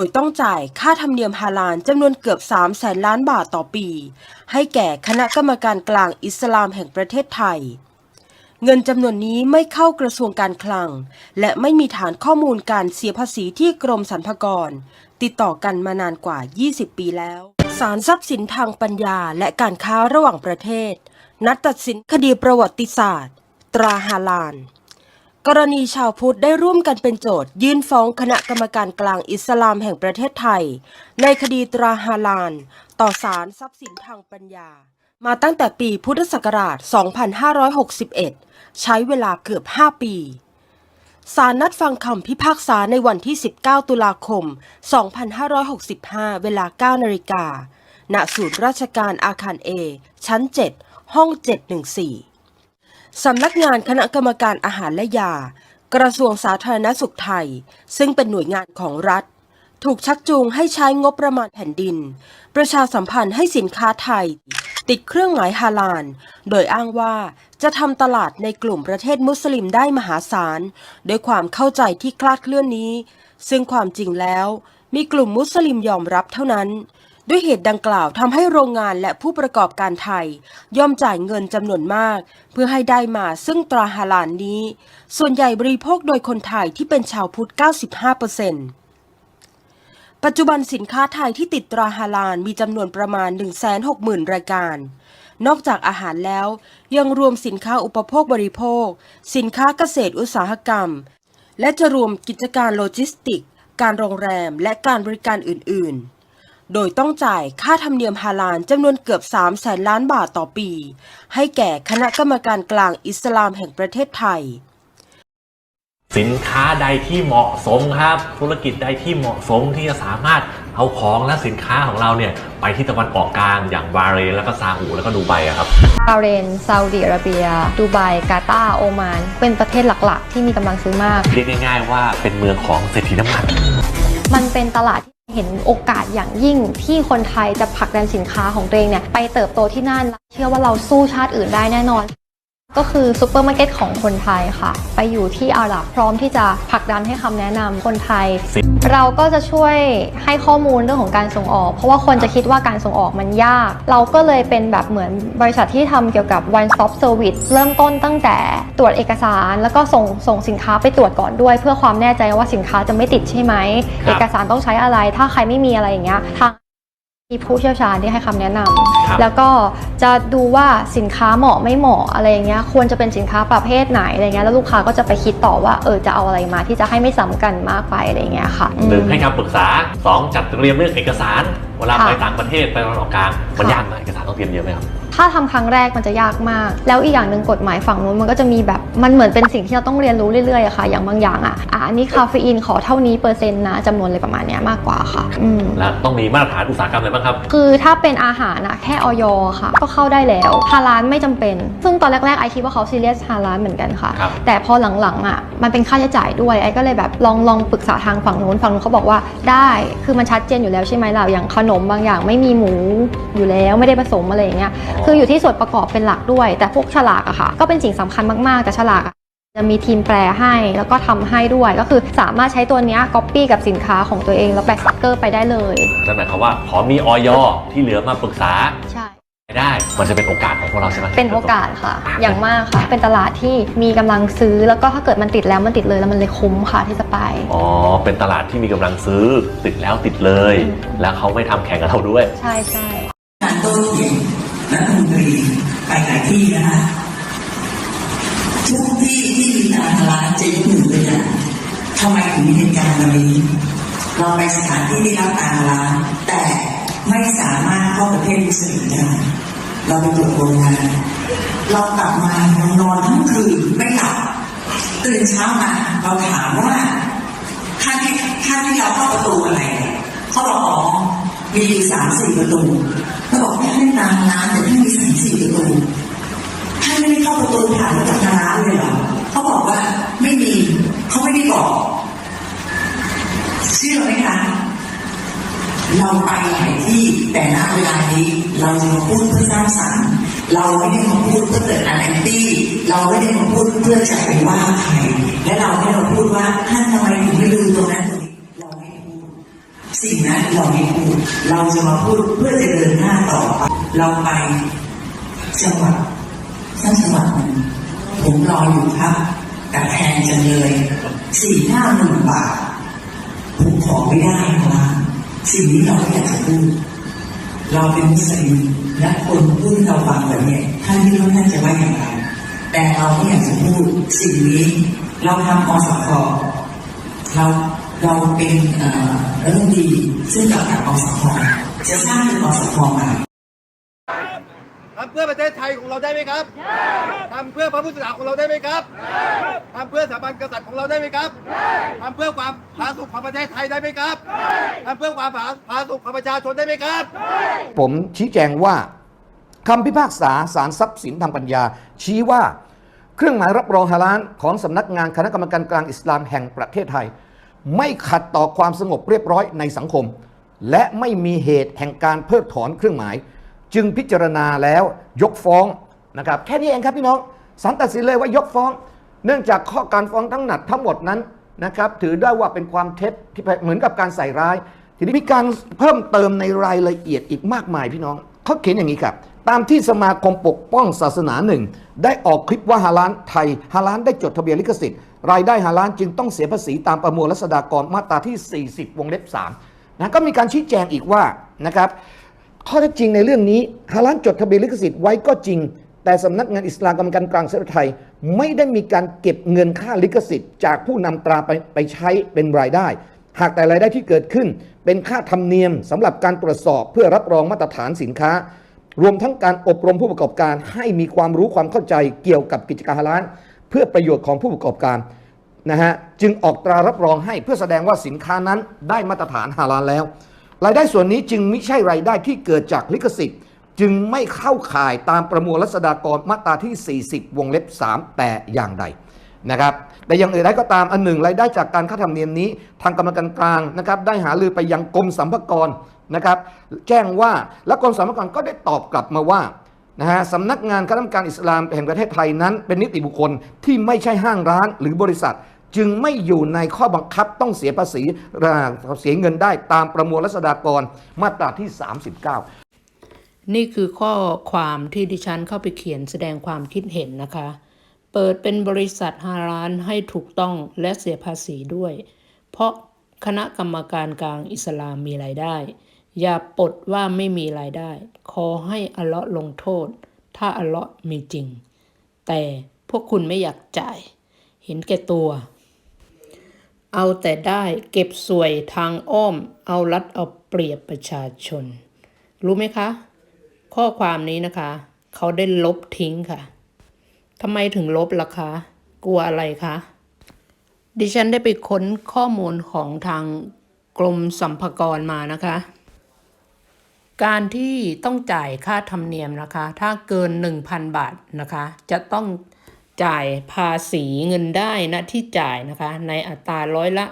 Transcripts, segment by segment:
โดยต้องจ่ายค่าธรรมเนียมฮาลาลจำนวนเกือบ3แสนล้านบาทต่อปี ให้แก่คณะกรรมการกลางอิสลามแห่งประเทศไทย เงินจำนวนนี้ไม่เข้ากระทรวงการคลัง และไม่มีฐานข้อมูลการเสียภาษีที่กรมสรรพากร ติดต่อกันมานานกว่า 20 ปีแล้วศาลทรัพย์สินทางปัญญาและการค้าระหว่างประเทศ นัดตัดสินคดีประวัติศาสตร์ ตราฮาลาน กรณีชาวพุทธได้ร่วมกันเป็นโจทยื่นฟ้องคณะกรรมการกลางอิสลามแห่งประเทศไทย ในคดีตราฮาลาน ต่อศาลทรัพย์สินทางปัญญา มาตั้งแต่ปีพุทธศักราช 2561 ใช้เวลาเกือบ 5 ปีศาลนัดฟังคำพิพากษาในวันที่ 19 ตุลาคม 2565 เวลา 9 นาฬิกาณศูนย์ราชการอาคาร A ชั้น 7 ห้อง 714 สำนักงานคณะกรรมการอาหารและยา กระทรวงสาธารณสุขไทย ซึ่งเป็นหน่วยงานของรัฐ ถูกชักจูงให้ใช้งบประมาณแผ่นดิน ประชาสัมพันธ์ให้สินค้าไทย ติดเครื่องหมายฮาลาล โดยอ้างว่าจะทำตลาดในกลุ่มประเทศมุสลิมได้มหาศาลด้วยความเข้าใจที่คลาดเคลื่อนนี้ ซึ่งความจริงแล้ว มีกลุ่มมุสลิมยอมรับเท่านั้น ด้วยเหตุดังกล่าวทำให้โรงงานและผู้ประกอบการไทย ย่อมจ่ายเงินจำนวนมาก เพื่อให้ได้มาซึ่งตราฮาลาลนี้ ส่วนใหญ่บริโภคโดยคนไทยที่เป็นชาวพุทธ 95%ปัจจุบันสินค้าไทยที่ติดตราฮาลาลมีจำนวนประมาณ 160,000 รายการ นอกจากอาหารแล้ว ยังรวมสินค้าอุปโภคบริโภค สินค้าเกษตรอุตสาหกรรม และจะรวมกิจการโลจิสติก การโรงแรม และการบริการอื่น ๆ โดยต้องจ่ายค่าธรรมเนียมฮาลาลจำนวนเกือบ3แสนล้านบาทต่อปี ให้แก่คณะกรรมการกลางอิสลามแห่งประเทศไทย สินค้าใดที่เหมาะสมครับ ธุรกิจใดที่เหมาะสมที่จะสามารถเอาของและสินค้าของเราเนี่ยไปที่ตะวันออกกลางอย่างบาห์เรนแล้วก็ซาอุแล้วก็ดูไบอะครับบาห์เรนซาอุดิอาระเบีย ดูไบกาตาร์โอมาน เป็นประเทศหลักๆ ที่มีกำลังซื้อมาก เรียกง่ายๆว่าเป็นเมืองของเศรษฐีน้ำมัน มันเป็นตลาดที่ เห็นโอกาสอย่างยิ่งที่คนไทยจะผลักดันสินค้าของตัวเองเนี่ยไปเติบโตที่นั่น เชื่อว่าเราสู้ชาติอื่นได้แน่นอน ก็คือซูเปอร์มาร์เก็ตของคนไทยค่ะ ไปอยู่ที่อาหรับพร้อมที่จะผลักดันให้คำแนะนำคนไทย เราก็จะช่วยให้ข้อมูลเรื่องของการส่งออก เพราะว่าคนจะคิดว่าการส่งออกมันยาก เราก็เลยเป็นแบบเหมือนบริษัทที่ทำเกี่ยวกับ one stop service เริ่มต้นตั้งแต่ตรวจเอกสาร แล้วก็ส่งส่งสินค้าไปตรวจก่อนด้วย เพื่อความแน่ใจว่าสินค้าจะไม่ติดใช่ไหมครับเอกสารต้องใช้อะไร ถ้าใครไม่มีอะไรอย่างเงี้ยทางมีผู้เชี่ยวชาญที่ให้คำแนะนำครับแล้วก็ จะดูว่าสินค้าเหมาะไม่เหมาะอะไรอย่างเงี้ยควรจะเป็นสินค้าประเภทไหนอะไรเงี้ยแล้วลูกค้าก็จะไปคิดต่อว่าเออจะเอาอะไรมาที่จะให้ไม่ซ้ำกันมากไปอะไรเงี้ยค่ะหนึ่งอืมให้คำปรึกษาสองจัดเตรียมเรื่องเอกสารเวลาค่ะไปต่างประเทศไปตะวันออกกลางมันค่ะยากไหมเอกสารต้องเตรียมเยอะไหมครับถ้าทำครั้งแรกมันจะยากมาก แล้วอีกอย่างหนึ่งกฎหมายฝั่งนู้นมันก็จะมีแบบมันเหมือนเป็นสิ่งที่เราต้องเรียนรู้เรื่อยๆอะค่ะ อย่างบางอย่างอะอะอันนี้คาเฟอีนขอเท่านี้เปอร์เซ็นต์นะจำนวนอะไรประมาณเนี้ยมากกว่าค่ะอืมและต้องมีมาตรฐานอุตสาหกรรมอะไรบ้างครับ คือถ้าเป็นอาหารอะแค่ออยค่ะ ก็เข้าได้แล้วฮาลาลไม่จำเป็น ซึ่งตอนแรกๆไอคิดว่าเขาซีเรียสฮาลาลเหมือนกันค่ะครับแต่พอหลังๆอะมันเป็นค่าใช้จ่ายด้วยไอก็เลยแบบลองลองปรึกษาทางฝั่งนู้นฝั่งนู้นเขาบอกว่าได้คือมันชัดเจนอยู่แล้วใช่ไหมล่ะอย่างขนมบางอย่างไม่มีหมูอยู่แล้วไม่ได้ผสมอะไรอย่างเงี้ยคืออยู่ที่ส่วนประกอบเป็นหลักด้วย แต่พวกฉลากอะค่ะ ก็เป็นสิ่งสำคัญมากๆแต่ฉลากอะจะมีทีมแปลให้แล้วก็ทำให้ด้วยก็คือสามารถใช้ตัวเนี้ยก๊อปปี้กับสินค้าของตัวเอง แล้วแปะสติ๊กเกอร์ไปได้เลยนั่นหมายความว่าขอมีออยที่เหลือมาปรึกษาใช่ ได้ มันจะเป็นโอกาสของพวกเราใช่ไหมเป็นโอกาสค่ะ อย่างมากค่ะ เป็นตลาดที่มีกำลังซื้อ แล้วก็ถ้าเกิดมันติดแล้วมันติดเลยแล้วมันเลยคุ้มค่ะที่จะไป อ๋อ เป็นตลาดที่มีกำลังซื้อติดแล้วติดเลยอืมแล้วเขาไม่ทำแข่งกับเราด้วย ใช่ใช่การโต้เถียงรัฐมนตรีไปหลายที่นะฮะทุกที่ที่มีการร้านจะยกหนึ่งเลยนะทำไมถึงมีเหตุการณ์แบบนี้ เราไปสถานที่ที่รับการร้านแต่ไม่ สามารถเข้าประเทศมุสลิมได้เราไปตรวจโรงงานเรากลับมาเรานอนทั้งคืนไม่หลับตื่นเช้ามาเราถามว่าท่านที่ท่านที่เราเข้าประตูอะไรเขาบอกอ๋อมีอยู่สามสี่ประตูแล้วบอกท่านไม่ตามร้านแต่ท่านมีสามสี่ประตูท่านไม่ได้เข้าประตูผ่านจากทางร้านเลยเหรอเขาบอกว่าไม่มีเขาไม่ได้บอกเชื่อไหมคะเราไปหลายที่ แต่ณเวลานี้เรามาพูดเพื่อสร้างสรรค์เราไม่ได้มาพูดเพื่อเกิดอะไรตี้เราไม่ได้มาพูดเพื่อจะไปว่าใครและเราไม่ได้มาพูดว่าท่านทำไมถึงไม่ดูตรงนั้นตรงนี้เราไม่พูดสิ่งนั้นเราไม่พูดเราจะมาพูดเพื่อจะเดินหน้าต่อไปเราไปจังหวัดสักจังหวัดหนึ่งผมรออยู่ครับแต่แพงจังเลยสี่ห้าหมื่นบาทผมขอไม่ได้นะสิ่งนี้เราอยากจะพูด เราเป็นมุสลิมและคนพูดเราฟังแบบนี้ท่านที่รู้ท่านจะว่าอย่างไร แต่เราไม่อยากจะพูดสิ่งนี้ เราทำอสคเราเราเป็นเอ่อรัฐมนตรีซึ่งกับกับอสคจะสร้างเป็นอสคใหม่ เพื่อประเทศไทยของเราได้ไหมครับทำเพื่อพระพุทธศาสนาของเราได้ไหมครับทำเพื่อสถาบันกษัตริย์ของเราได้ไหมครับทำเพื่อความผาสุกของประเทศไทยได้ไหมครับทำเพื่อความผาผาสุกของประชาชนได้ไหมครับ ผมชี้แจงว่าคำพิพากษาศาลทรัพย์สินทางปัญญา ชี้ว่าเครื่องหมายรับรองฮาลาลของสำนักงานคณะกรรมการกลางอิสลามแห่งประเทศไทย ไม่ขัดต่อความสงบเรียบร้อยในสังคม และไม่มีเหตุแห่งการเพิกถอนเครื่องหมาย จึงพิจารณาแล้วยกฟ้องนะครับแค่นี้เองครับพี่น้องศาลตัดสินเลยว่ายกฟ้อง เนื่องจากข้อการฟ้องทั้งหนักทั้งหมดนั้นนะครับถือได้ว่าเป็นความเท็จที่เหมือนกับการใส่ร้าย ทีนี้มีการเพิ่มเติมในรายละเอียดอีกมากมายพี่น้องเขาเขียนอย่างนี้ครับตามที่สมาคมปกป้องศาสนาหนึ่ง ได้ออกคลิปว่าฮาลานไทยฮาลานได้จดทะเบียนลิขสิทธิ์ รายได้ฮาลานจึงต้องเสียภาษีตามประมวลรัษฎากรมาตราที่ 40 วงเล็บ3นะก็มีการชี้แจงอีกว่านะครับ ข้อเท็จจริงในเรื่องนี้ฮาลานจดทะเบียนลิขสิทธิ์ไว้ก็จริง แต่สำนักงานอิสลามกรรมการกลางประเทศไทย ไม่ได้มีการเก็บเงินค่าลิขสิทธิ์ จากผู้นำตราไปไปใช้เป็นรายได้ หากแต่รายได้ที่เกิดขึ้น เป็นค่าธรรมเนียมสำหรับการตรวจสอบเพื่อรับรองมาตรฐานสินค้า รวมทั้งการอบรมผู้ประกอบการให้มีความรู้ความเข้าใจเกี่ยวกับกิจการฮาลาลเพื่อประโยชน์ของผู้ประกอบการนะฮะจึงออกตรารับรองให้เพื่อแสดงว่าสินค้านั้นได้มาตรฐานฮาลาลแล้ว รายได้ส่วนนี้จึงไม่ใช่รายได้ที่เกิดจากลิขสิทธิ์ จึงไม่เข้าข่ายตามประมวลรัษฎากรมาตราที่ 40 วงเล็บ 3 แต่อย่างใดนะครับแต่อย่างอื่นใดก็ตามอันหนึ่งรายได้จากการค่าธรรมเนียมนี้ ทางกรรมการกลางนะครับได้หาลือไปยังกรมสัมภากรนะครับแจ้งว่าและกรมสัมภากรก็ได้ตอบกลับมาว่านะฮะสำนักงานคณะกรรมการอิสลามแห่งประเทศไทยนั้น เป็นนิติบุคคลที่ไม่ใช่ห้างร้านหรือบริษัท จึงไม่อยู่ในข้อบังคับต้องเสียภาษีเสียเงินได้ตามประมวลรัษฎากรมาตราที่ 39 นี่คือข้อความที่ดิฉันเข้าไปเขียนแสดงความคิดเห็นนะคะ เปิดเป็นบริษัทฮาลาลให้ถูกต้องและเสียภาษีด้วย เพราะคณะกรรมการกลางอิสลามมีรายได้ อย่าปลดว่าไม่มีรายได้ ขอให้อัลเลาะห์ลงโทษ ถ้าอัลเลาะห์มีจริง แต่พวกคุณไม่อยากจ่ายเห็นแก่ตัว เอาแต่ได้เก็บสวยทางอ้อม เอารัดเอาเปรียบประชาชน รู้ไหมคะ ข้อความนี้นะคะ เขาได้ลบทิ้งค่ะทำไมถึงลบล่ะคะ กลัวอะไรคะ ดิฉันได้ไปค้นข้อมูลของทางกรมสัมภากรมานะคะ การที่ต้องจ่ายค่าธรรมเนียมนะคะ ถ้าเกิน 1,000 บาทนะคะ จะต้อง จ่ายภาษีเงินได้นะที่จ่ายนะคะ ในอัตราร้อยละ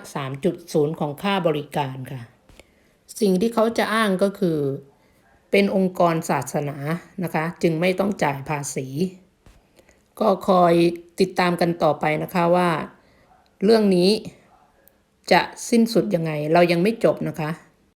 3.0 ของค่าบริการค่ะ สิ่งที่เขาจะอ้างก็คือ เป็นองค์กรศาสนานะคะ จึงไม่ต้องจ่ายภาษี ก็คอยติดตามกันต่อไปนะคะว่า เรื่องนี้จะสิ้นสุดยังไงเรายังไม่จบนะคะ